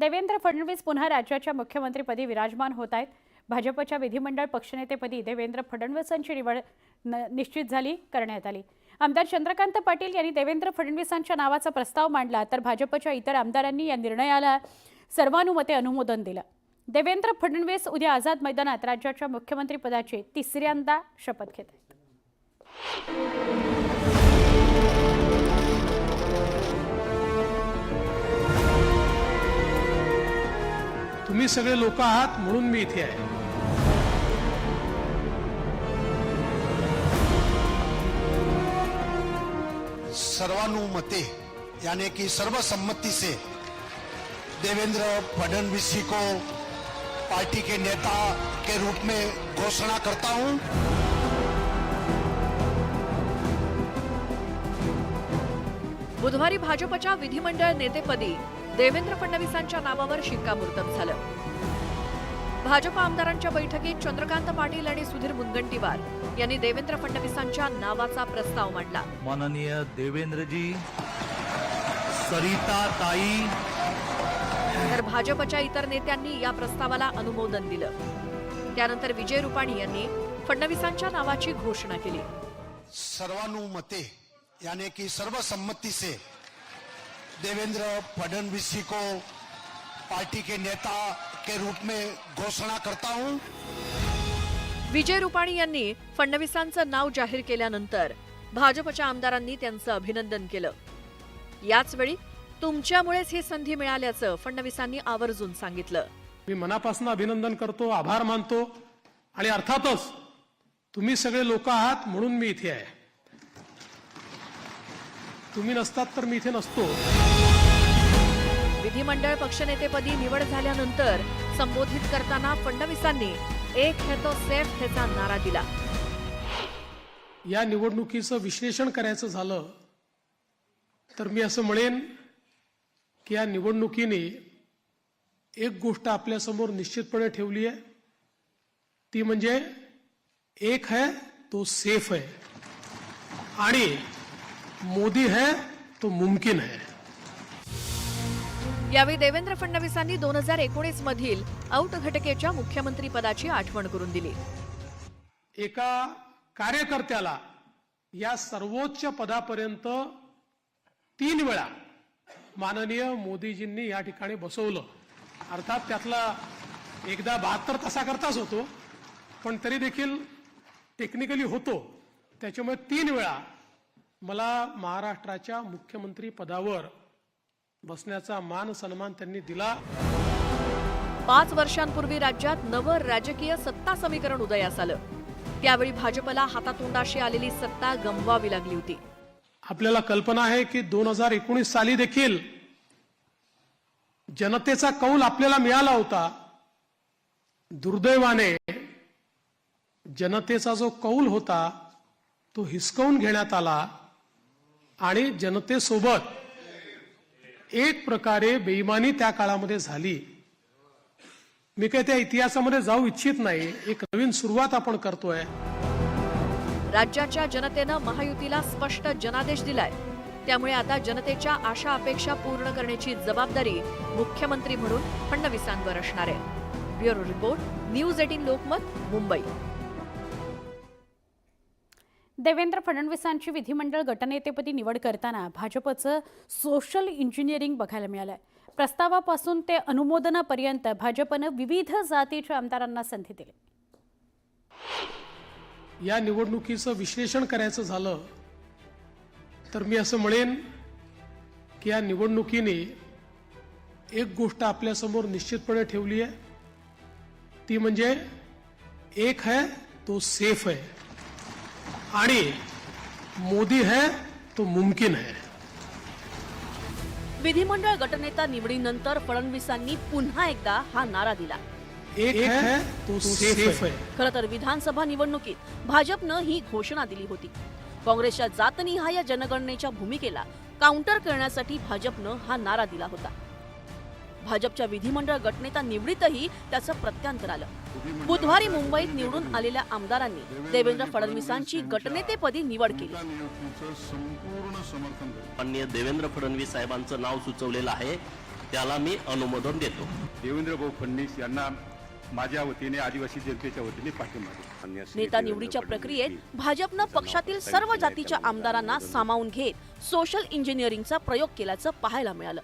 देवेंद्र फडणवीस पुन्हा राज्याच्या मुख्यमंत्रीपदी विराजमान होत आहेत. भाजपच्या विधिमंडळ पक्षनेतेपदी देवेंद्र फडणवीसांची निवड न- निश्चित झाली करण्यात आली. आमदार चंद्रकांत पाटील यांनी देवेंद्र फडणवीसांच्या नावाचा प्रस्ताव मांडला तर भाजपच्या इतर आमदारांनी या निर्णयाला सर्वानुमते अनुमोदन दिलं. देवेंद्र फडणवीस उद्या आझाद मैदानात राज्याच्या मुख्यमंत्रीपदाची तिसऱ्यांदा शपथ घेत आहेत. तुम्ही सगळे लोक आहात म्हणून मी इथे आहे. सर्वानुमते, यानी कि सर्वसम्मति से देवेंद्र फडणवीस जी को पार्टी के नेता के रूप में घोषणा करता हूँ. बुधवारी भाजपच्या विधिमंडळ नेतेपदी देवेंद्र फडणवीसांच्या नावावर शिक्कामोर्तब झालं. भाजप आमदारांच्या बैठकीत चंद्रकांत पाटील आणि सुधीर मुनगंटीवार यांनी देवेंद्र फडणवीसांच्या नावाचा प्रस्ताव मांडला. माननीय देवेंद्रजी सरिता ताई. तर भाजपच्या इतर नेत्यांनी या प्रस्तावाला अनुमोदन दिलं. त्यानंतर विजय रुपाणी यांनी फडणवीसांच्या नावाची घोषणा केली. सर्वानुमते यानी कि सर्वसम्मति से देवेंद्र फडणवीस जी को पार्टी के नेता के रूप में घोषणा करता हूं। विजय रुपाणी यांनी फडणवीसांचं नाव जाहीर केल्यानंतर भाजपच्या आमदारांनी त्यांचं अभिनंदन केलं. याचवेळी तुमच्यामुळेच ही संधी मिळाल्याचं फडणवीसांनी आवर्जून सांगितलं. मी मनापासून अभिनंदन करतो आभार मानतो आणि अर्थातच तुम्ही सगळे लोक आहात म्हणून मी इथे आहे. तुम्ही नसतात तर मी इथे नसतो. विधिमंडळ पक्षनेतेपदी निवड झाल्यानंतर संबोधित करताना फडणवीसांनी एक है तो सेफ हेचा नारा दिला. या निवडणुकीचं विश्लेषण करायचं झालं तर मी असं म्हणेन की या निवडणुकीने एक गोष्ट आपल्यासमोर निश्चितपणे ठेवली आहे. ती म्हणजे एक है तो सेफ है आणि मोदी है तो मुमकिन है। यावेळी देवेंद्र फडणवीसांनी दोन हजार एकोणीस मधील औट घटकेच्या मुख्यमंत्री पदाची आठवण करून दिली. एका कार्यकर्त्याला या सर्वोच्च पदापर्यंत तीन वेळा माननीय मोदीजींनी या ठिकाणी बसवलं. अर्थात त्यातला एकदा बहात्तर तासाकरताच होतो पण तरी देखील टेक्निकली होतो. त्याच्यामुळे तीन वेळा मला महाराष्ट्राच्या मुख्यमंत्री पदावर बसण्याचा मान सन्मान त्यांनी दिला. पाच वर्षांपूर्वी राज्यात नवं राजकीय सत्ता समीकरण उदयास आलं. त्यावेळी भाजपला हातातोंडाशी आलेली सत्ता गमवावी लागली होती. आपल्याला कल्पना आहे की दोन हजार एकोणीस साली देखील जनतेचा कौल आपल्याला मिळाला होता. दुर्दैवाने जनतेचा जो कौल होता तो हिसकावून घेण्यात आला. आणि जनतेसोबत एक प्रकारे बेईमानी त्या काळामध्ये झाली. मी काही त्या इतिहासामध्ये जाऊ इच्छित नाही. एक नवीन सुरुवात आपण करतोय. राज्याच्या जनतेनं महायुतीला स्पष्ट जनादेश दिलाय. त्यामुळे आता जनतेच्या आशा अपेक्षा पूर्ण करण्याची जबाबदारी मुख्यमंत्री म्हणून फडणवीसांवर असणार आहे. Bureau report news eighteen Lokmat Mumbai. Devendra फडणवीसांची विधिमंडळ गटनेतेपदी निवड करताना भाजपचं सोशल इंजिनिअरिंग बघायला मिळालं आहे प्रस्तावापासून ते अनुमोदनापर्यंत भाजपनं विविध जातीच्या आमदारांना संधी दिली. या निवडणुकीचं विश्लेषण करायचं झालं तर मी असं म्हणेन की या निवडणुकीने एक गोष्ट आपल्यासमोर निश्चितपणे ठेवली आहे. ती म्हणजे एक है तो सेफ है आणि मोदी है तो मुमकिन है. विधिमंडळ गटनेता निवडीनंतर फडणवीसांनी पुन्हा एकदा हा नारा दिला. एक है तो सेफ है. खरं तर विधानसभा निवडणुकीत भाजपनं ही घोषणा दिली होती. काँग्रेसच्या जातनिहाय जनगणनेच्या भूमिकेला काउंटर करण्यासाठी भाजपनं हा नारा दिला होता. भाजपच्या विधिमंडळ गटनेता निवडीतही त्याचं प्रत्यांतर आलं. बुधवारी मुंबईत निवडून आलेल्या आमदारांनी देवेंद्र फडणवीसांची गटनेतेपदी निवड केली. माननीय देवेंद्र फडणवीस साहेबांचं नाव सुचवलेलं आहे. त्याला मी अनुमोदन देतो. देवेंद्र भाऊ फडणवीस यांना माझ्या वतीने आदिवासी जनतेच्या वतीने पाठिंबा देतो. नेता निवडीच्या प्रक्रियेत भाजपनं पक्षातील सर्व जातीच्या आमदारांना सामावून घेत सोशल इंजिनिअरिंगचा प्रयोग केल्याचं पाहायला मिळालं.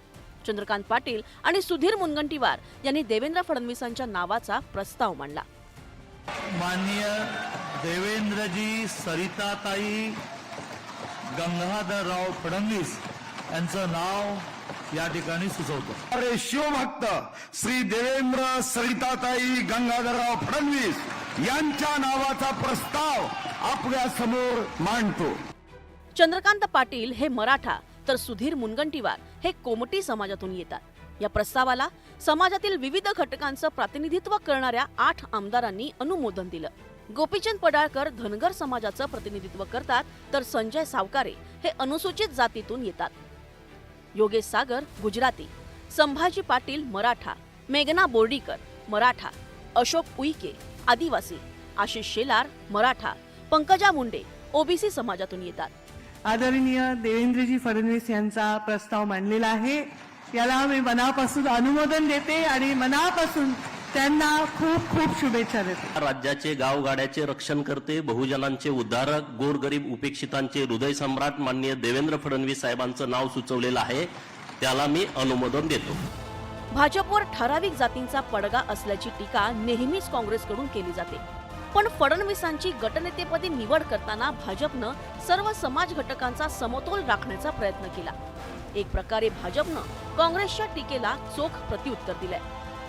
चंद्रकांत पाटील आणि सुधीर मुनगंटीवार यांनी देवेंद्र फडणवीसांच्या नावाचा प्रस्ताव मांडला. माननीय देवेंद्रजी सरिताताई गंगाधरराव फडणवीस यांचं नाव या ठिकाणी सुचवतो. अरे शिवभक्त श्री देवेंद्र सरिताताई गंगाधरराव फडणवीस यांच्या नावाचा प्रस्ताव आपल्यासमोर मांडतो. चंद्रकांत पाटील हे मराठा तर सुधीर मुनगंटीवार हे कोमटी समाजातून येतात. या प्रस्तावाला समाजातील विविध घटकांचं प्रतिनिधित्व करणाऱ्या आठ आमदारांनी अनुमोदन दिलं. गोपीचंद पडाळकर धनगर समाजाचं प्रतिनिधित्व करतात तर संजय सावकारे हे अनुसूचित जातीतून येतात. योगेश सागर गुजराती. संभाजी पाटील मराठा. मेघना बोर्डीकर मराठा. अशोक उईके आदिवासी. आशिष शेलार मराठा. पंकजा मुंडे ओबीसी समाजातून येतात. आदरणीय देवेंद्रजी फडणवीस यांचा प्रस्ताव मांडलेला आहे. याला मी मनापासून अनुमोदन देते आणि मनापासून त्यांना खूप खूप शुभेच्छा देते. राज्याचे गावगाड्याचे रक्षण करते बहुजनांचे उद्धारक गोरगरीब उपेक्षितांचे हृदय सम्राट माननीय देवेंद्र फडणवीस साहेबांचं नाव सुचवलेलं आहे. त्याला मी अनुमोदन देतो. भाजपवर ठराविक जातींचा पडगा असल्याची टीका नेहमीच काँग्रेसकडून केली जाते. पण फडणवीसांची गटनेतेपदी निवड करताना भाजपनं सर्व समाज घटकांचा समतोल राखण्याचा प्रयत्न केला. एक प्रकारे भाजपनं काँग्रेसच्या टीकेला चोख प्रत्युत्तर दिलंय.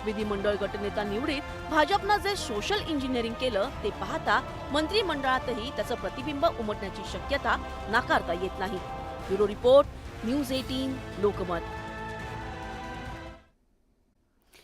विधिमंडळ गटनेता निवडीत भाजपनं जे सोशल इंजिनिअरिंग केलं ते पाहता मंत्रिमंडळातही त्याचं प्रतिबिंब उमटण्याची शक्यता नाकारता येत नाही. Bureau report news eighteen Lokmat.